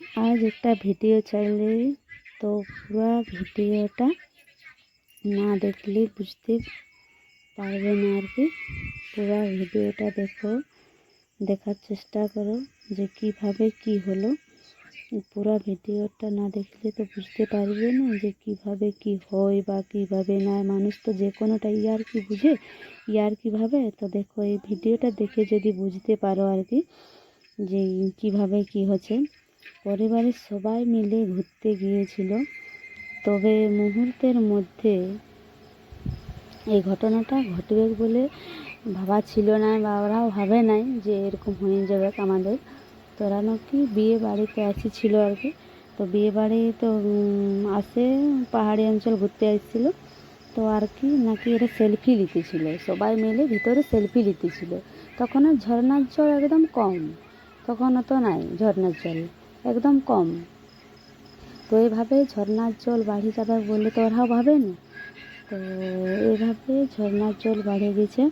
আজ একটা ভিডিও চাইলে তো পুরো ভিডিওটা না দেখলে বুঝতে পারবে না আর কি। পুরো ভিডিওটা দেখো, দেখার চেষ্টা করো যে কীভাবে কি হলো। পুরো ভিডিওটা না দেখলে তো বুঝতে পারবে না যে কীভাবে কি হয় বা কীভাবে না। মানুষ তো যে কোনোটা ইয়ার কি বুঝে, ইয়ার কীভাবে? তো দেখো, এই ভিডিওটা দেখে যদি বুঝতে পারো আর কি যে কীভাবে কি হচ্ছে। পরিবারের সবাই মিলে ঘুরতে গিয়েছিল। তবে মুহূর্তের মধ্যে এই ঘটনাটা ঘটবে বলে ভাবা ছিল না বা ওরাও ভাবে নাই যে এরকম হয়ে যাবে আমাদের। তো ওরা নাকি বিয়ে বাড়িতে আসিছিল আর কি। তো বিয়ে বাড়ি তো আসে পাহাড়ি অঞ্চল ঘুরতে আসছিল তো আর কি নাকি এরা সেলফি নিতেছিল। সবাই মিলে ভিতরে সেলফি নিতেছিল। তখন আর ঝর্নার জল একদম কম। তখন অত নাই ঝর্নার জল। একদম কম। তো এইভাবে ঝর্নার জল বাড়ি যাবে বলে তো ওরাও ভাবেনি তো এইভাবে ঝর্নার জল বাড়ে গেছে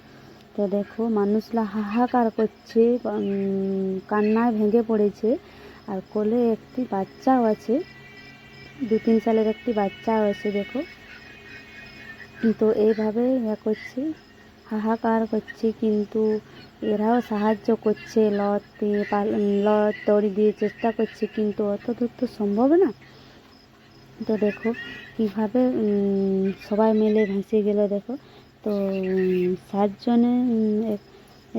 তো দেখো, মানুষরা হাহাকার করছে কান্নায় ভেঙে পড়েছে। আর কোলে একটি বাচ্চাও আছে দু তিন সালের একটি বাচ্চাও আছে, দেখো। তো এইভাবে ইয়ে করছে। হাহাকার করছে, কিন্তু এরাও সাহায্য করছে লত দিয়ে লত দড়ি দিয়ে চেষ্টা করছে, কিন্তু অত দূর তো সম্ভব না। তো দেখো কীভাবে সবাই মিলে ভেসে গেল, দেখো। তো সাতজনে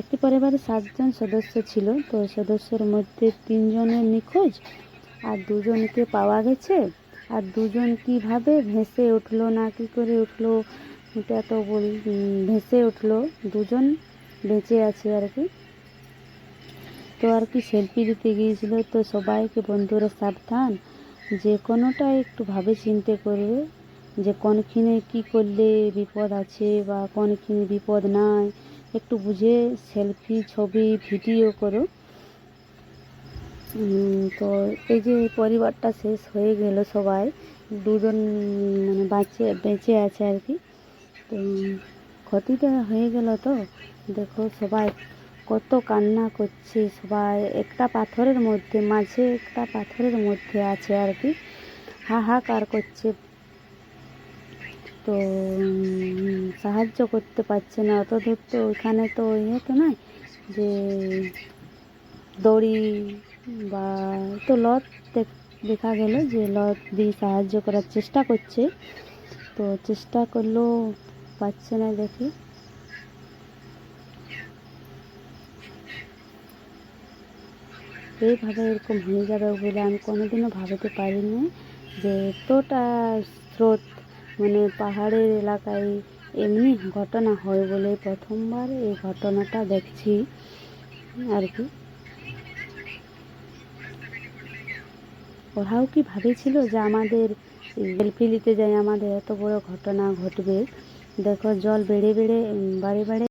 একটি পরিবারে সাতজন সদস্য ছিল। তো সদস্যের মধ্যে তিনজনের নিখোঁজ আর দুজনকে পাওয়া গেছে। আর দুজন কীভাবে ভেসে উঠল, না কি করে উঠল এটা তো বল ভেসে উঠল। দুজন বেঁচে আছে আর কি। তো আর কি সেলফি দিতে গিয়েছিল। তো সবাইকে বন্ধুরা সাবধান, যে কোনোটা একটু ভাবে চিনতে করবে, যে কোনখানে কি করলে বিপদ আছে বা কোনখানে বিপদ নাই। একটু বুঝে সেলফি, ছবি, ভিডিও করো। তো এই যে পরিবারটা শেষ হয়ে গেল সবাই। দুজন মানে বাঁচে, বেঁচে আছে আর কি। তো ক্ষতিটা হয়ে গেল তো। দেখো সবাই কত কান্না করছে, সবাই একটা পাথরের মধ্যে, মাঝে একটা পাথরের মধ্যে আছে আর কি, হাহাকার করছে। তো সাহায্য করতে পারছে না। অত দূর তো ওইখানে তো ইয়ে তো নাই যে দড়ি বা তো লত দেখা গেল যে লত দিয়ে সাহায্য করার চেষ্টা করছে। তো চেষ্টা করলেও পাচ্ছে না দেখি। এইভাবে এরকম হয়ে যাবে বলে আমি কোনোদিনও ভাবতে পারিনি যে এতটা স্রোত মানে পাহাড়ের এলাকায় এমনি ঘটনা হয় বলে প্রথমবার এই ঘটনাটা দেখছি আর কি। ওরাও কি ভাবেছিল যে আমাদের নিতে যাই আমাদের এত বড় ঘটনা ঘটবে? দেখো জল বেড়ে বেড়ে বাড়ে বাড়ে।